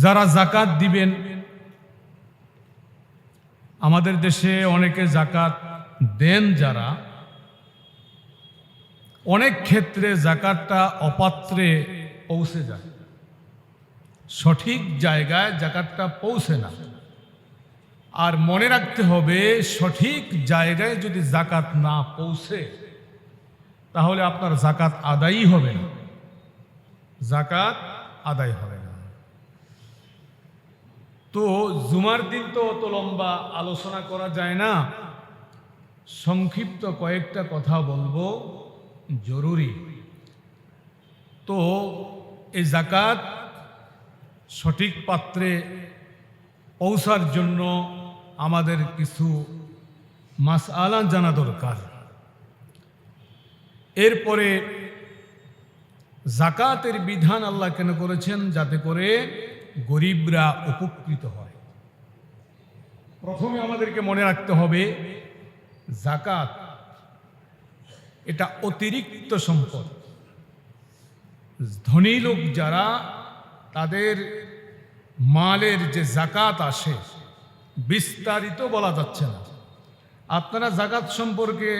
যারা জাকাত দিবেন, আমাদের দেশে অনেকে জাকাত দেন যারা, অনেক ক্ষেত্রে জাকাতটা অপাত্রে পৌঁছে যায়। সঠিক জায়গায় জাকাতটা পৌঁছে না। আর মনে রাখতে হবে, সঠিক জায়গায় যদি জাকাত না পৌঁছে, তাহলে আপনার জাকাত আদায়ই হবে না। জাকাত আদায় হবে তো জুমার দিন তো অত লম্বা আলোচনা করা যায় না। সংক্ষিপ্ত কয়েকটা কথা বলব, জরুরি। তো এই জাকাত সঠিক পাত্রে পৌঁছার জন্য আমাদের কিছু মাস আলান জানা দরকার। এরপরে জাকাতের বিধান আল্লাহ কেন করেছেন? যাতে করে গরিবরা উপকৃত হয়। প্রথমে আমাদেরকে মনে রাখতে হবে জাকাত এটা অতিরিক্ত সম্পদ। ধনী লোক যারা, তাদের মালের যে জাকাত আসে, বিস্তারিত বলা যাচ্ছে না। আপনারা জাকাত সম্পর্কে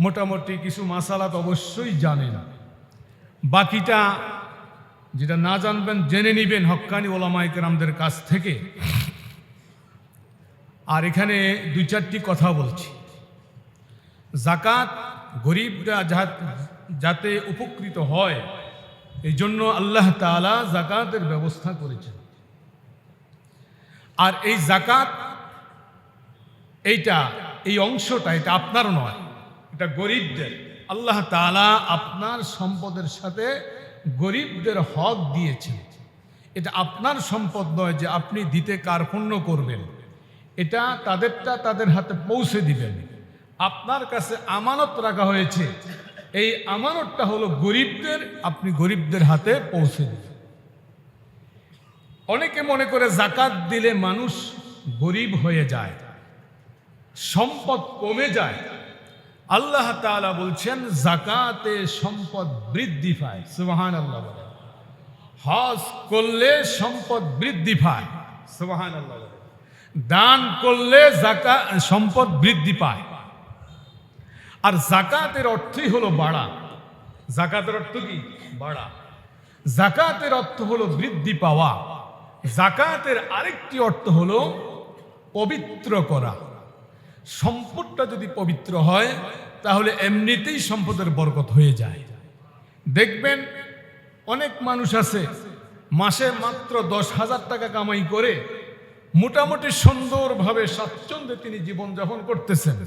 মোটামুটি কিছু মাসালাত অবশ্যই জানেন। বাকিটা যেটা না জানবেন, জেনে নিবেন হক্কানি ওলামাইকেরামদের কাছ থেকে। আর এখানে দুই চারটি কথা বলছি। জাকাত গরিবরা যাতে উপকৃত হয়, এই জন্য আল্লাহ তাআলা জাকাতের ব্যবস্থা করেছেন। আর এই জাকাত, এইটা, এই অংশটা, এটা আপনার নয়, এটা গরিবদের। আল্লাহ তাআলা আপনার সম্পদের সাথে গরিবদের হক দিয়েছেন। এটা আপনার সম্পদ নয় যে আপনি দিতে কার্পণ্য করবেন। এটা তাদেরটা তাদের হাতে পৌঁছে দিবেন। আপনার কাছে আমানত রাখা হয়েছে। এই আমানতটা হলো গরিবদের, আপনি গরিবদের হাতে পৌঁছে দিবেন। অনেকে মনে করে জাকাত দিলে মানুষ গরিব হয়ে যায়, সম্পদ কমে যায়। আল্লাহ তাআলা বলছেন, জাকাতে সম্পদ বৃদ্ধি পায়। সুবহান আল্লাহ বলেন। হজ করলে সম্পদ বৃদ্ধি পায়। সুবহান আল্লাহ বলেন। দান করলে জাকা, সম্পদ বৃদ্ধি পায়। আর জাকাতের অর্থই হলো বাড়া। জাকাতের অর্থ কি? বাড়া। জাকাতের অর্থ হলো বৃদ্ধি পাওয়া। জাকাতের আরেকটি অর্থ হলো পবিত্র করা। সম্পদটা যদি পবিত্র হয়, তাহলে এমনিতেই সম্পদের বরকত হয়ে যায়। দেখবেন অনেক মানুষ আছে, মাসে মাত্র দশ হাজার টাকা কামাই করে মোটামুটি সুন্দরভাবে স্বাচ্ছন্দ্যে তিনি জীবনযাপন করতেছেন।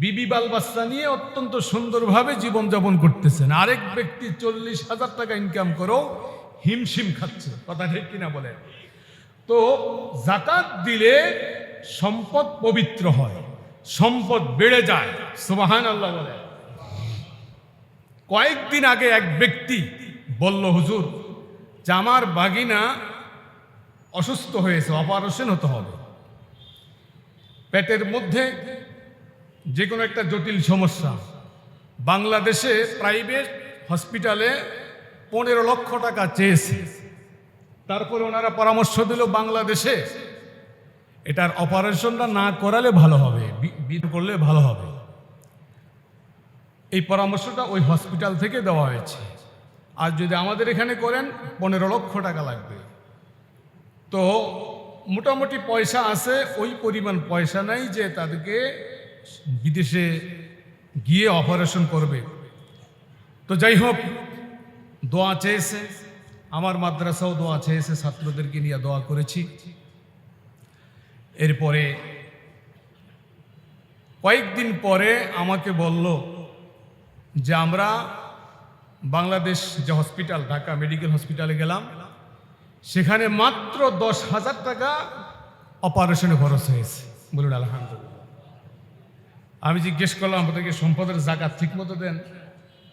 বিবি বাল বাচ্চা নিয়ে অত্যন্ত সুন্দরভাবে জীবনযাপন করতেছেন। আরেক ব্যক্তি চল্লিশ হাজার টাকা ইনকাম করেও হিমশিম খাচ্ছে, কথা ঠিক কিনা বলে তো জাকাত দিলে সম্পদ পবিত্র হয়। সম্পদ বেড়ে যায়। সুবাহান আল্লাহ বলে। কয়েকদিন আগে এক ব্যক্তি বলল, হুজুর যে আমার বাগিনা অসুস্থ হয়েছে, অপারেশন হতে হবে। পেটের মধ্যে যে কোনো একটা জটিল সমস্যা। বাংলাদেশে প্রাইভেট হসপিটালে পনেরো লক্ষ টাকা চেয়েছে। তারপরে ওনারা পরামর্শ দিল, বাংলাদেশে এটার অপারেশনটা না করালে ভালো হবে। বি- বি করলে ভালো হবে। এই পরামর্শটা ওই হসপিটাল থেকে দেওয়া হয়েছে। আর যদি আমাদের এখানে করেন, পনেরো লক্ষ টাকা লাগবে। তো মোটামুটি পয়সা আছে, ওই পরিমাণ পয়সা নাই যে তাদেরকে বিদেশে গিয়ে অপারেশন করবে। তো যাই হোক, দোয়া চেয়েছে, আমার মাদ্রাসাও দোয়া চেয়েছে, ছাত্রদেরকে নিয়ে দোয়া করেছি। এরপরে কয়েকদিন পরে আমাকে বলল যে আমরা বাংলাদেশ যে হসপিটাল, ঢাকা মেডিকেল হসপিটালে গেলাম। সেখানে মাত্র দশ হাজার টাকা অপারেশনে খরচ হয়েছে। বলুন, আলহামদুলিল্লাহ। আমি জিজ্ঞেস করলাম আপনাকে সম্পদের জায়গা ঠিক মতো দেন?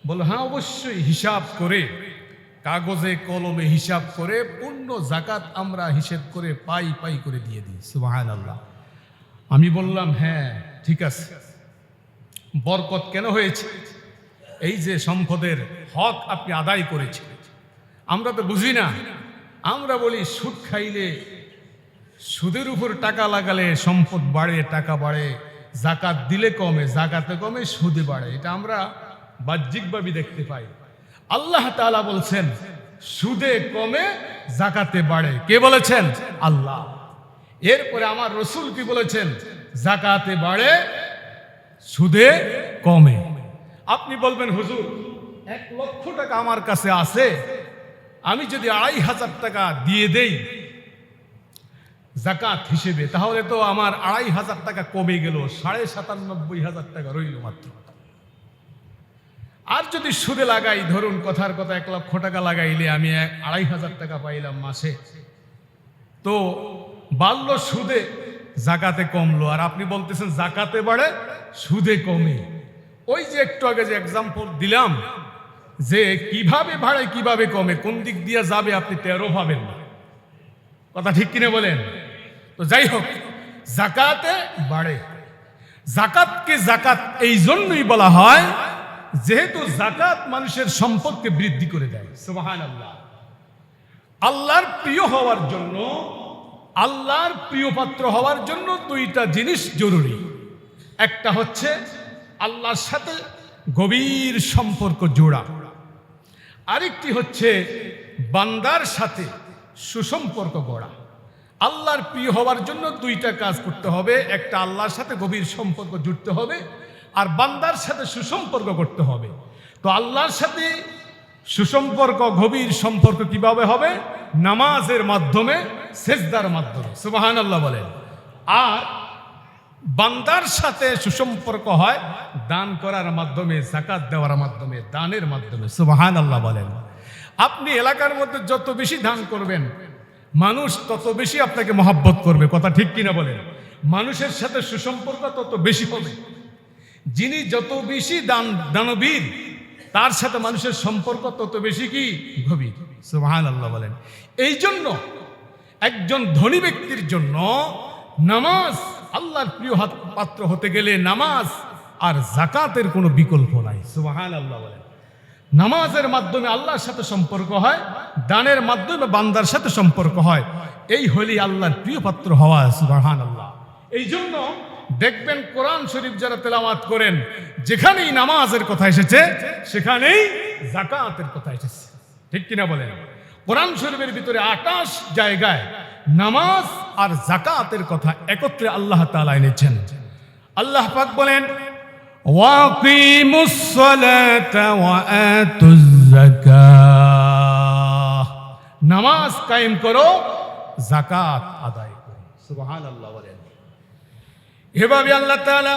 বলল হ্যাঁ অবশ্যই হিসাব করে, কাগজে, কলমে হিসাব করে, পূর্ণ জাকাত আমরা হিসেব করে পাই পাই করে দিয়ে দিই। সুবাহান আল্লাহ আমি বললাম হ্যাঁ। ঠিক আছে। বরকত কেন হয়েছে? এই যে সম্পদের হক আপনি আদায় করেছেন। আমরা তো বুঝি না। আমরা বলি, সুদ খাইলে সুদের উপর টাকা লাগালে সম্পদ বাড়ে, টাকা বাড়ে, জাকাত দিলে কমে, জাকাতে কমে সুদে বাড়ে। এটা আমরা বাহ্যিকভাবে দেখতে পাই। আল্লাহ তাআলা বলছেন, সুদে কমে, জাকাতে বাড়ে। কে বলেছেন? আল্লাহ। এরপরে আমার রসুল কি বলেছেন? জাকাতে বাড়ে, সুদে কমে। আপনি বলবেন, হুজুর, এক লক্ষ টাকা আমার কাছে আছে, আমি যদি আড়াই হাজার টাকা দিয়ে দেই, জাকাত হিসেবে, তাহলে তো আমার আড়াই হাজার টাকা কমে গেল, সাড়ে সাতানব্বই হাজার টাকা রইল মাত্র। আর যদি সুদে লাগাই, ধরুন, কথার কথা, এক লক্ষ টাকা লাগাইলে আমি আড়াই হাজার টাকা পাইলাম মাসে। তো বাড়ল সুদে জাকাতে কমলো। আর আপনি বলতেছেন জাকাতে বাড়ে, সুদে কমে। ওই যে একটু আগে যে এক্সাম্পল দিলাম যে কীভাবে বাড়ে, কীভাবে কমে, কোন দিক দিয়ে যাবে আপনি তেরো ভাবেন না। কথা ঠিক কিনে বলেন? তো যাই হোক, জাকাতে বাড়ে। জাকাতকে জাকাত এই জন্যই বলা হয়, যেহেতু জাকাত মানুষের সম্পদকে বৃদ্ধি করে দেয়। আল্লাহ আল্লাহর প্রিয় হওয়ার জন্য আল্লাহর প্রিয় পাত্র হওয়ার জন্য দুইটা জিনিস জরুরি। একটা হচ্ছে আল্লাহর সাথে গভীর সম্পর্ক জোড়া। আরেকটি হচ্ছে বান্দার সাথে সুসম্পর্ক গড়া। আল্লাহর প্রিয় হওয়ার জন্য দুইটা কাজ করতে হবে। একটা আল্লাহর সাথে গভীর সম্পর্ক জুড়তে হবে আর বান্দার সাথে সুসম্পর্ক করতে হবে। তো আল্লাহর সাথে সুসম্পর্ক, গভীর সম্পর্ক কীভাবে হবে? নামাজের মাধ্যমে, সেজদার মাধ্যমে। সুবাহান আল্লাহ বলেন। আর বান্দার সাথে সুসম্পর্ক হয় দান করার মাধ্যমে জাকাত দেওয়ার মাধ্যমে, দানের মাধ্যমে। সুবাহান আল্লাহ বলেন। আপনি এলাকার মধ্যে যত বেশি দান করবেন, মানুষ তত বেশি আপনাকে মহাব্বত করবে। কথা ঠিক কিনা বলেন? মানুষের সাথে সুসম্পর্ক তত বেশি হবে। যিনি যত বেশি দান, দানবীর তার সাথে মানুষের সম্পর্ক তত বেশি কি? গভীর। সুবাহান আল্লাহ বলেন। এই জন্য একজন ধনী ব্যক্তির জন্য নামাজ আল্লাহর প্রিয় হাত পাত্র হতে গেলে নামাজ আর জাকাতের কোনো বিকল্প নাই। সুবাহান আল্লাহ বলেন। নামাজের মাধ্যমে আল্লাহর সাথে সম্পর্ক হয়, দানের মাধ্যমে বান্দার সাথে সম্পর্ক হয়। এই হলি আল্লাহর প্রিয় পাত্র হওয়া সুবাহান আল্লাহ এই জন্য দেখবেন কোরআন শরীফ যারা তেলাওয়াত করেন, যেখানেই নামাজের কথা এসেছে, সেখানেই জাকাতের কথা এসেছে। ঠিক কিনা বলেন? কোরআন শরীফের ভিতরে আকাশ জায়গায় নামাজ আর জাকাতের কথা একত্রে আল্লাহ তালা এনেছেন। আল্লাহ পাক বলেন নামাজ কায়েম করো জাকাত আদায় করো। সুবহানাল্লাহ বলেন। এভাবে আল্লাহ তাআলা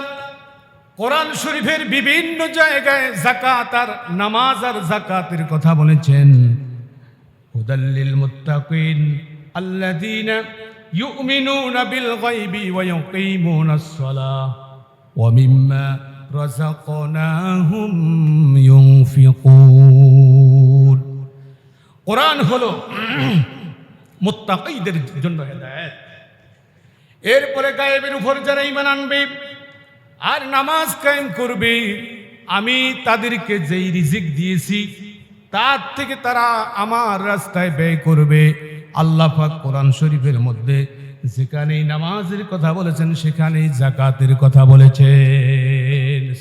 কোরআন শরীফের বিভিন্ন জায়গায় জাকাত আর নামাজ আর জাকাতের কথা বলেছেন। হুদাল্লিল মুত্তাকিন আল্লাযীনা ইউমিনুনা বিল গায়বি ওয়া ইউকিমুনাস সালাহ ওয়া মিম্মা রাযাকনাহুম ইউনফিকুন। কোরআন হলো মুত্তাকিদের জন্য হেদায়েত। এরপরে গায়েবের উপর যারা ইমান আনবে আর নামাজ কায়েম করবে, আমি তাদেরকে যেই রিজিক দিয়েছি, তার থেকে তারা আমার রাস্তায় ব্যয় করবে আল্লাহ কোরআন শরীফের মধ্যে যেখানেই নামাজের কথা বলেছেন, সেখানেই জাকাতের কথা বলেছেন।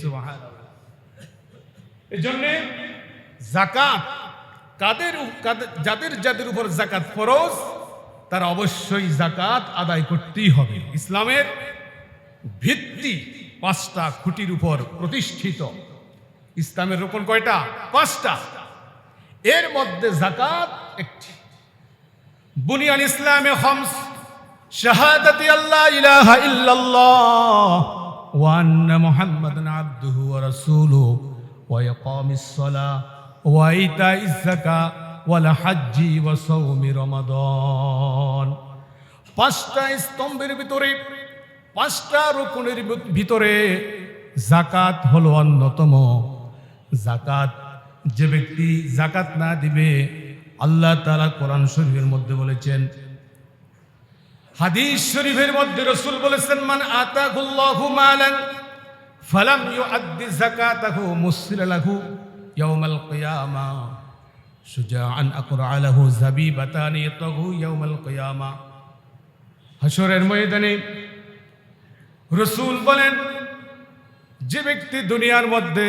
এজন্যে জাকাত কাদের- যাদের যাদের উপর জাকাত ফরজ তারা অবশ্যই জাকাত আদায় করতেই হবে। ইসলামের ভিত্তি পাঁচটা খুঁটির উপর প্রতিষ্ঠিত। ইসলামের রোপণ কয়টা? পাঁচটা। এর মধ্যে জাকাত একটি। বুনিয়ান ইসলামে হমস, শাহাদাতি আল্লাহ ইলাহা ইল্লাল্লাহ, ওয়া আন্না মুহাম্মাদান আবদুহু ওয়া রাসূলুহু, ওয়া ইকামিস সালাহ, ওয়া ইতাইজ যাকাত। ওয়াল হাজ্জি ওয়া পাঁচটা স্তম্ভের ভিতরে, পাঁচটা রকুনের ভিতরে জাকাত হলো অন্যতম। জাকাত যে ব্যক্তি জাকাত না দিবে, আল্লাহ তাআলা কোরআন শরীফের মধ্যে বলেছেন, হাদিস শরীফের মধ্যে রসুল বলেছেন, মান আতাকুল্লাহু মালান ফালাম ইউআদ্দি যাকাতাহু মুসিলা লাহু ইয়াউমাল কিয়ামা। সুজাআন আকরা লাহু যাবিবাতানি ইয়াতাগু ইয়াউমাল কিয়ামা। হাসরের ময়দানে রসুল বলেন, যে ব্যক্তি দুনিয়ার মধ্যে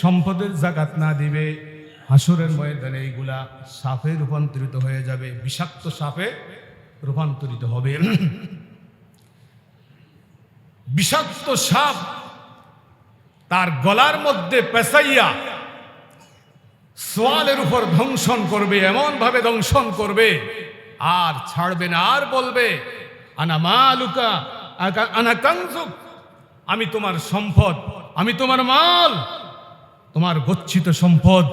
সম্পদের জাকাত না দিবে হাসরের ময়দানে এইগুলা সাপে রূপান্তরিত হয়ে যাবে, বিষাক্ত সাপে রূপান্তরিত হবে। বিষাক্ত সাপ তার গলার মধ্যে পেঁচাইয়া সোয়ালের উপর ধ্বংসন করবে এমন ভাবে ধ্বংসন করবে। আর ছাড়বে না, আর বলবে, আনা মালুকা আনা কাংসুক আমি তোমার সম্পদ, আমি তোমার মাল, তোমার গচ্ছিত সম্পদ।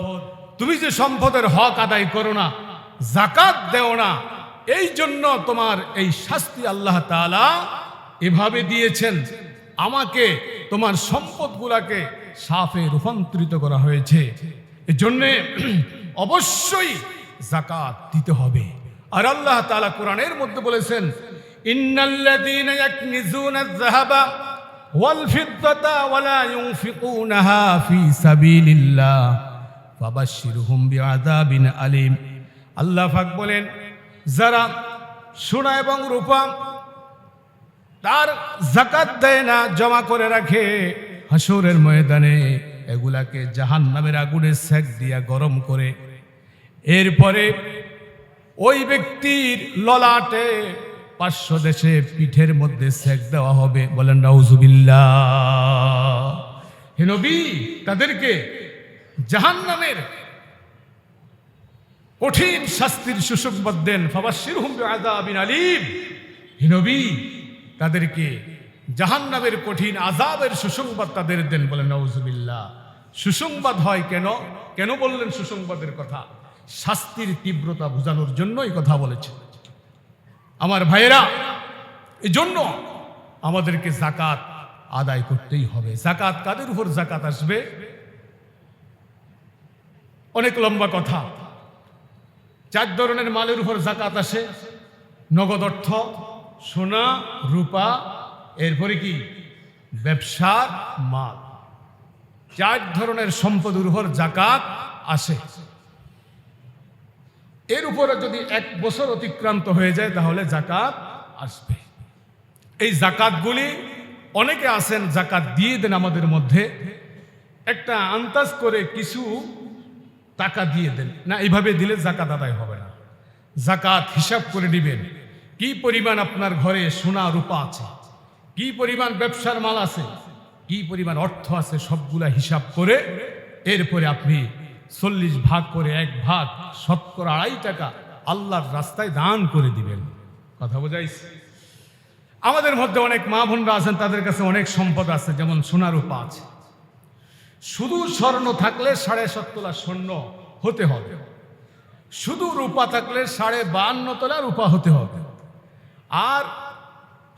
তুমি যে সম্পদের হক আদায় করো না জাকাত দেও না, এই জন্য তোমার এই শাস্তি আল্লাহ তাআলা এভাবে দিয়েছেন। আমাকে তোমার সম্পদগুলাকে সাফে রূপান্তরিত করা হয়েছে। এজন্যে অবশ্যই জাকাত দিতে হবে। আর আল্লাহ তাআলা কোরআনের মধ্যে বলেছেন, ইন্নাল্লাযীনা ইয়াকনিজুনা আয-যাহাবা ওয়াল ফিদ্দাতা ওয়ালা ইউনফিকুনাহা ফি সাবিলিল্লাহ, ফাবাশশিরহুম বিআযাবিন আলিম। আল্লাহ পাক বলেন, যারা সোনা এবং রূপা তার জাকাত দেয় না, জমা করে রাখে হাসুরের ময়দানে এগুলাকে জাহান নামের আগুনে সেক দিয়া গরম করে। এরপরে ওই ব্যক্তির ললাটে পাঁচশো দেশে পিঠের মধ্যে সেক দেওয়া হবে। বলেন রাউজুবিল্লা হে নবী, তাদেরকে জাহান নামের কঠিন শাস্তির সুসংবাদ দেন। ফাবাশির হুম আযাবিন আলিম। হে নবী, তাদেরকে জাহান্নামের কঠিন আজাবের সুসংবাদ তাদের দেন। বলেন নওজুবিল্লাহ সুসংবাদ হয় কেন? কেন বললেন সুসংবাদের কথা? শাস্তির তীব্রতা বোঝানোর জন্য এই কথা বলেছে। আমার ভাইয়েরা এই জন্য আমাদেরকে জাকাত আদায় করতেই হবে। জাকাত কাদের উপর জাকাত আসবে? অনেক লম্বা কথা। চার ধরনের মালের উপর জাকাত আসে। নগদ অর্থ, সোনা, রূপা, এরপরে কি? ব্যবসার মাল। চার ধরনের সম্পদের উপর জাকাত আসে এর উপরে যদি এক বছর অতিক্রান্ত হয়ে যায়, তাহলে জাকাত আসবে। এই জাকাতগুলি অনেকে আছেন, জাকাত দিয়ে দেন আমাদের মধ্যে। একটা আন্দাজ করে কিছু টাকা দিয়ে দেন। না, এইভাবে দিলে জাকাত আদায় হবে না। জাকাত হিসাব করে দিবেন কি পরিমাণ আপনার ঘরে সোনা রূপা আছে? কি পরিমাণ ব্যবসার মাল আছে? কি পরিমাণ অর্থ আছে সবগুলা হিসাব করে এরপরে আপনি চল্লিশ ভাগ করে এক ভাগ শতকরা আড়াই টাকা আল্লাহর রাস্তায় দান করে দিবেন। কথা বোঝাইছে? আমাদের মধ্যে অনেক মা বোনরা আছেন, তাদের কাছে অনেক সম্পদ আছে, যেমন সোনা রূপা আছে। শুধু স্বর্ণ থাকলে সাড়ে সাত তোলা স্বর্ণ হতে হবে। শুধু রূপা থাকলে সাড়ে বান্ন তোলা রূপা হতে হবে। আর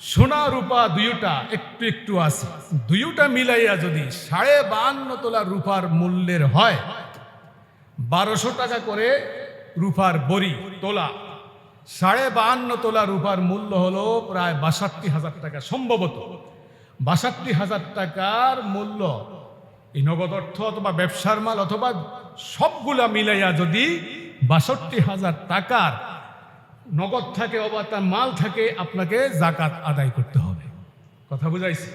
সোনা রূপা দুইটা, একটু একটু আছে। দুইটা মিলাইয়া যদি সাড়ে বান্ন তোলা রূপার মূল্যের হয়, বারোশো টাকা করে রূপার বড়ি তোলা, সাড়ে বাহান্ন তোলা রূপার মূল্য হলো প্রায় বাষট্টি হাজার টাকা সম্ভবত। বাষট্টি হাজার টাকার মূল্য এই নগদ অর্থ অথবা ব্যবসার মাল অথবা সবগুলা মিলাইয়া যদি বাষট্টি হাজার টাকার নগদ থাকে অথবা তার মাল থাকে, আপনাকে জাকাত আদায় করতে হবে। কথা বুঝাইছি?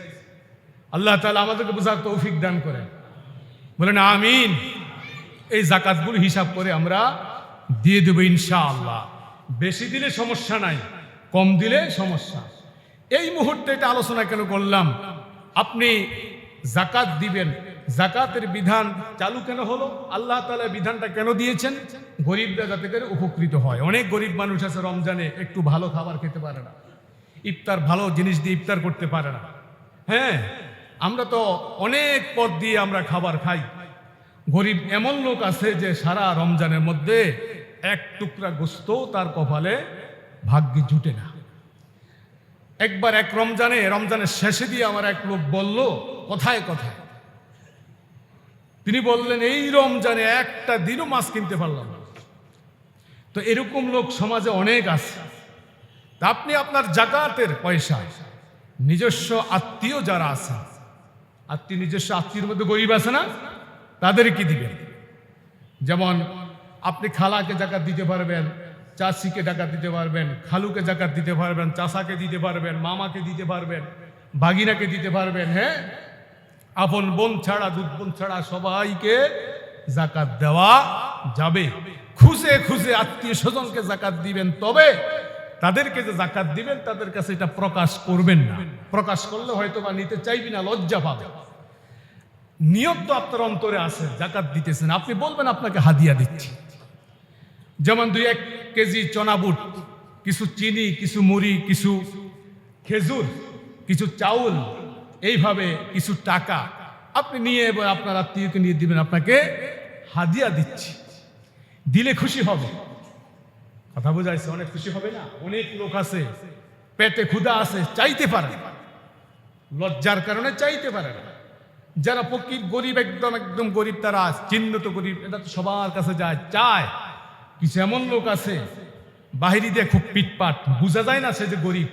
আল্লাহ তাআলা আমাদেরকে বোঝার তৌফিক দান করেন। বলেন, আমিন। এই জাকাতগুলো হিসাব করে আমরা দিয়ে দেবো ইনশাআল্লাহ। বেশি দিলে সমস্যা নাই, কম দিলে সমস্যা। এই মুহূর্তে এটা আলোচনা কেন করলাম? আপনি জাকাত দিবেন। জাকাতের বিধান চালু কেন হলো? আল্লাহ তালা বিধানটা কেন দিয়েছেন? গরিবরা যাতে করে উপকৃত হয়। অনেক গরিব মানুষ আছে রমজানে একটু ভালো খাবার খেতে পারে না। ইফতার ভালো জিনিস দিয়ে ইফতার করতে পারে না। হ্যাঁ আমরা তো অনেক পদ দিয়ে আমরা খাবার খাই। গরিব এমন লোক আছে যে সারা রমজানের মধ্যে এক টুকরা গোস্ত তার কপালে ভাগ্যে জুটে না। একবার এক রমজানে, রমজানের শেষে দিয়ে আমার এক লোক বলল কথায় কথায়। তিনি বললেন, এই রমজানে একটা দিনও মাছ কিনতে পারলাম না। তো এরকম লোক সমাজে অনেক আছে। তা আপনি আপনার জাকাতের পয়সা নিজস্ব আত্মীয় যারা আছে আত্মীয় নিজস্ব আত্মীয়ের মধ্যে গরিব আছে না? তাদের কি দিবেন? যেমন আপনি খালাকে জাকাত দিতে পারবেন, চাষিকে জাকাত দিতে পারবেন, খালুকে জাকাত দিতে পারবেন, চাষাকে দিতে পারবেন, মামাকে দিতে পারবেন বাগিনাকে দিতে পারবেন হ্যাঁ? আপন বোন ছাড়া, দুধ বোন ছাড়া সবাইকে জাকাত দেওয়া যাবে। খুঁজে খুঁজে আত্মীয় স্বজনকে জাকাত দিবেন, তবে তাদেরকে যে জাকাত দিবেন, তাদের কাছে এটা প্রকাশ করবেন না। প্রকাশ করলে হয়তো বা নিতে চাইবি না, লজ্জা পাবে। নিয়ত তো আপনার অন্তরে আছে, জাকাত দিতেছেন। আপনি বলবেন, আপনাকে হাদিয়া দিচ্ছি। যেমন দুই এক কেজি চনা বুট, কিছু চিনি, কিছু মুড়ি, কিছু খেজুর, কিছু চাউল এইভাবে কিছু টাকা আপনি নিয়ে এবার আপনার আত্মীয়কে নিয়ে দিবেন, আপনাকে হাদিয়া দিচ্ছি। দিলে খুশি হবে। কথা বোঝাইছে, অনেক খুশি হবে না? অনেক লোক আছে, পেটে ক্ষুধা আছে, চাইতে পারে। লজ্জার কারণে চাইতে পারে না। যারা প্রকৃত গরিব, একদম একদম গরিব, তারা চিহ্নিত গরিব, এটা তো সবার কাছে যায়, চায়। কিছু এমন লোক আছে, বাহিরি দিয়ে খুব পিটপাট, বোঝা যায় না সে যে গরিব,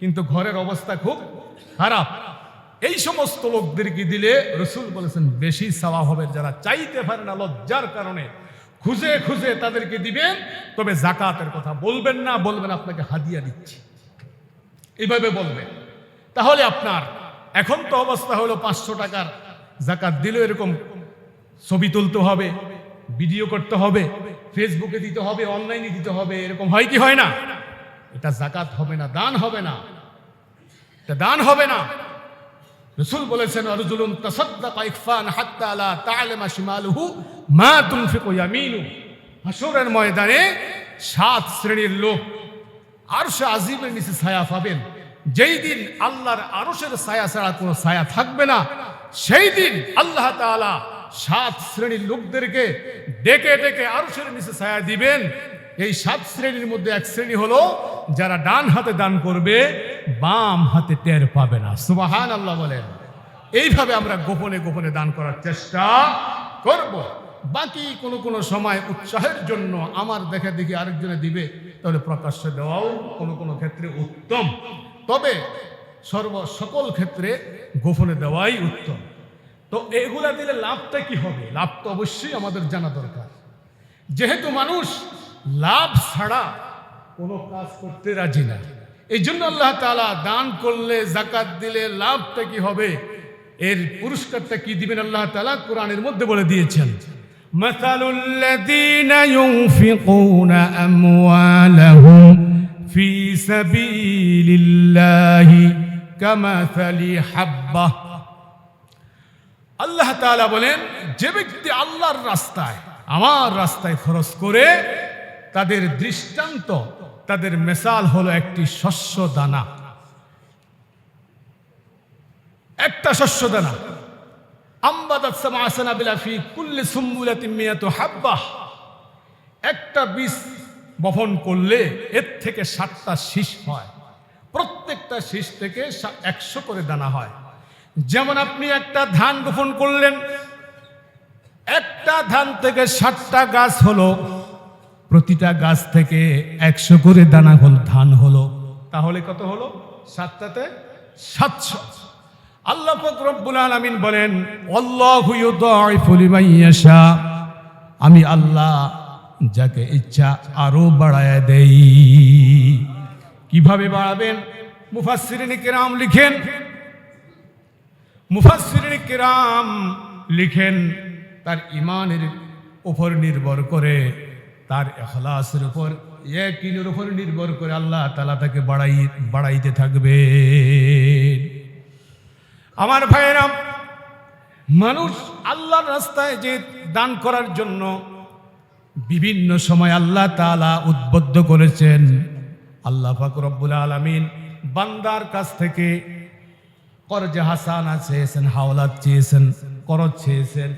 কিন্তু ঘরের অবস্থা খুব খারাপ। এই সমস্ত লোকদেরকে দিলে রসুল বলেছেন, বেশি সাওয়া হবে যারা চাইতে পারে না লজ্জার কারণে খুঁজে খুঁজে তাদেরকে দিবেন। তবে জাকাতের কথা বলবেন না, বলবেন আপনাকে হাদিয়া দিচ্ছি। এইভাবে বলবেন। তাহলে আপনার এখন তো অবস্থা হলো পাঁচশো টাকার জাকাত দিলেও এরকম ছবি তুলতে হবে, ভিডিও করতে হবে, ফেসবুকে দিতে হবে, অনলাইনে দিতে হবে, এরকম হয় কি হয় না? এটা জাকাত হবে না, দান হবে না। এটা দান হবে না। রসুল বলেছেন অরজুলুন তাসাদ্দাকা ইকফান হাত্তা লা তা'লামা শিমালুহু মা তুনফিকু ইয়ামিনু হাসরের ময়দানে সাত শ্রেণির লোক আরশে আজিমের নিচে ছায়া পাবেন। যেই দিন আল্লাহর আরশের ছায়া ছাড়া কোনো ছায়া থাকবে না, সেই দিন আল্লাহ তাআলা সাত শ্রেণির লোকদেরকে ডেকে ডেকে আরশের নিচে ছায়া দিবেন। এই সাত শ্রেণির মধ্যে এক শ্রেণি হলো যারা ডান হাতে দান করবে বাম হাতে টের পাবে না। সুবাহান আল্লাহ বলেন। এইভাবে আমরা গোপনে গোপনে দান করার চেষ্টা করব। বাকি কোনো কোনো সময় উৎসাহের জন্য আমার দেখে দেখি আরেকজনে দিবে, তাহলে প্রকাশ্যে দেওয়াও কোনো কোনো ক্ষেত্রে উত্তম। তবে সর্ব সকল ক্ষেত্রে গোপনে দেওয়াই উত্তম। তো এগুলা দিলে লাভটা কি হবে? লাভ তো অবশ্যই আমাদের জানা দরকার। যেহেতু মানুষ লাভ ছাড়া কোনো কাজ করতে রাজি না। এই জন্য আল্লাহ তাআলা দান করলে জাকাত দিলে লাভটা কি হবে এর পুরস্কারটা কি দিবেন আল্লাহ তাআলা কোরআনের মধ্যে বলে দিয়েছেন مثل الذين ينفقون أموالهم في سبيل الله كمثل حبة আল্লাহ তাআলা বলেন যে ব্যক্তি আল্লাহর রাস্তায় আমার রাস্তায় খরচ করে তাদের দৃষ্টান্ত তাদের মেসাল হলো একটি শস্য দানা। একটা শস্য দানা। একটা বীজ বপন করলে এর থেকে সাতটা শীষ হয়। প্রত্যেকটা শীষ থেকে একশো করে দানা হয়। যেমন আপনি একটা ধান বপন করলেন, একটা ধান থেকে সাতটা গাছ হলো প্রতিটা গাছ থেকে একশো করে দানা হল, ধান হলো। তাহলে কত হলো? সাতটাতে সাতশো। আল্লাহ রব্বুল আলামিন বলেন আমি আল্লাহ যাকে ইচ্ছা আরও বাড়ায় দেই। কীভাবে বাড়াবেন? মুফাসসিরিন কেরাম লিখেন। মুফাসসিরিন কেরাম লিখেন, তার ইমানের উপর নির্ভর করে তার এখলাসের উপর ইয়াকিনের উপর নির্ভর করে আল্লাহ তালা তাকে বাড়াই, বাড়াইতে থাকবে আমার ভাইয়েরাম মানুষ আল্লাহর রাস্তায় যে দান করার জন্য বিভিন্ন সময় আল্লাহ তালা উদ্বুদ্ধ করেছেন, আল্লাহ পাক রব্বুল আলামিন বান্দার কাছ থেকে করজে হাসানা চেয়েছেন হাওলাত চেয়েছেন, করজ চেয়েছেন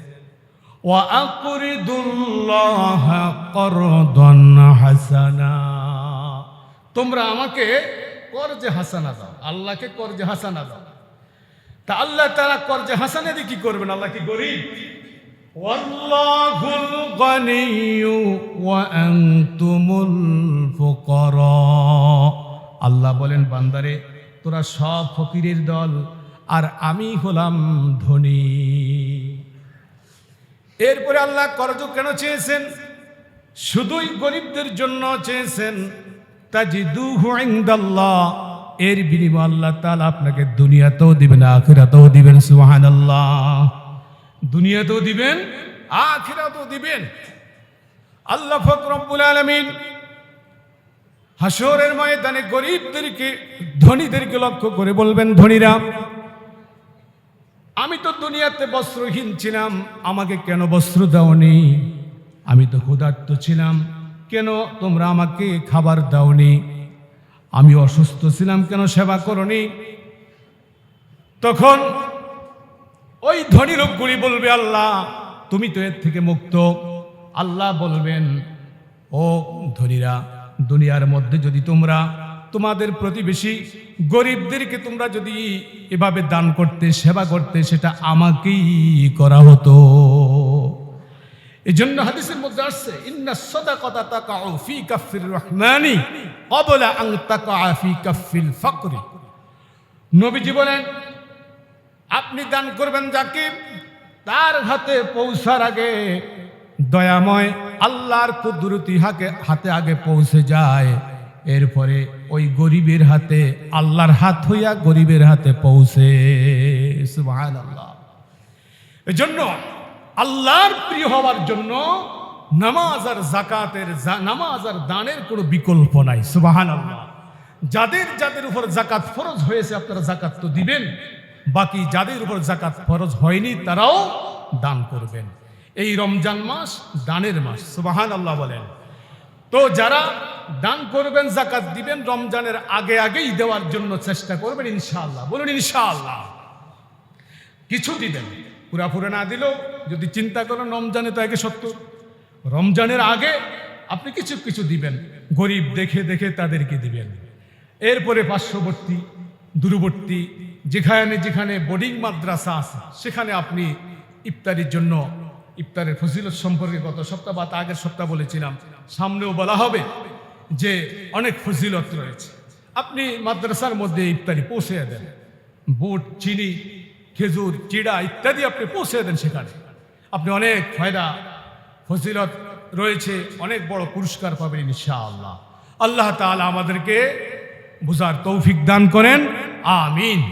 হাসানা। তোমরা আমাকে করজে হাসানা দাও, আল্লাহকে করজে হাসানা দাও। তা আল্লাহ তারা করজে হাসানে দিয়ে কি করবেন? আল্লাহ কি গরিব? আল্লাহ বলেন, বান্দারে, তোরা সব ফকিরের দল, আর আমি হলাম ধনী। এরপরে আল্লাহ করজ কেন চেয়েছেন? শুধুই গরিবদের জন্য চেয়েছেন। তাজিদুহু ইনদাল্লাহ। এর বিনিময়ে আল্লাহ তাআলা আপনাকে দুনিয়াতেও দিবেন, আখিরাতেও দিবেন সুহান আল্লাহ দুনিয়াতেও দিবেন, আখিরাতেও দিবেন। আল্লাহ পাক রব্বুল আলামিন হাসরের ময়দানে গরিবদেরকে, ধনীদেরকে লক্ষ্য করে বলবেন, ধনীরা আমি তো দুনিয়াতে বস্ত্রহীন ছিলাম, আমাকে কেন বস্ত্র দাওনি? আমি তো ক্ষুধার্ত ছিলাম, কেন তোমরা আমাকে খাবার দাওনি? আমি অসুস্থ ছিলাম, কেন সেবা করনি? তখন ওই ধনী লোকগুলি বলবে, আল্লাহ, তুমি তো এর থেকে মুক্ত। আল্লাহ বলবেন, ও ধনীরা, দুনিয়ার মধ্যে যদি তোমরা তোমাদের প্রতিবেশী গরিবদেরকে তোমরা যদি এভাবে দান করতে, সেবা করতে, সেটা আমাকেই করা হতো। এই জন্য হাদিসের মধ্যে আসছে, ইন্না সাদাকাতা তাকাউ ফি কাফির রহমানি ক্বাবলা আন তাকাআ ফি কাফিল ফাকরি। নবীজি বলেন, আপনি দান করবেন যাকে? তার হাতে পৌঁছার আগে দয়াময় আল্লাহর কুদরতি হাকে হাতে আগে পৌঁছে যায়। এরপরে ওই গরিবের হাতে, আল্লাহর হাত হইয়া গরিবের হাতে পৌঁছে। সুবহানাল্লাহ। এজন্য আল্লাহর প্রিয় হওয়ার জন্য নামাজ আর জাকাতের নামাজ আর দানের কোনো বিকল্প নাই। সুবাহান আল্লাহ যাদের যাদের উপর জাকাত ফরজ হয়েছে, আপনারা জাকাত তো দিবেন। বাকি যাদের উপর জাকাত ফরজ হয়নি, তারাও দান করবেন। এই রমজান মাস দানের মাস সুবাহান আল্লাহ বলেন। তো যারা দান করবেন, জাকাত দিবেন, রমজানের আগে আগেই দেওয়ার জন্য চেষ্টা করবেন, ইনশাআল্লাহ। বলুন, ইনশাআল্লাহ। কিছু দিবেন। পুরাপুরে না দিলেও যদি চিন্তা করেন, রমজানে তো আগে সত্য। রমজানের আগে আপনি কিছু কিছু দিবেন। গরিব দেখে দেখে তাদেরকে দিবেন। এরপরে পার্শ্ববর্তী, দূরবর্তী, যেখানে যেখানে বোর্ডিং মাদ্রাসা আছে, সেখানে আপনি ইফতারির জন্য, ইফতারের ফজিলত সম্পর্কে গত সপ্তাহ বা আগের সপ্তাহ বলেছিলাম সামনেও বলা হবে যে অনেক ফজিলত রয়েছে। আপনি মাদ্রাসার মধ্যে ইফতারি পৌঁছে দেন। বুট, চিনি, খেজুর, চিড়া ইত্যাদি আপনি পৌঁছে দেন সেখানে। আপনি অনেক ফায়দা, ফজিলত রয়েছে, অনেক বড় পুরস্কার পাবেন ইনশাআল্লাহ। আল্লাহ তাআলা আমাদেরকে বুঝার তৌফিক দান করেন। আমিন।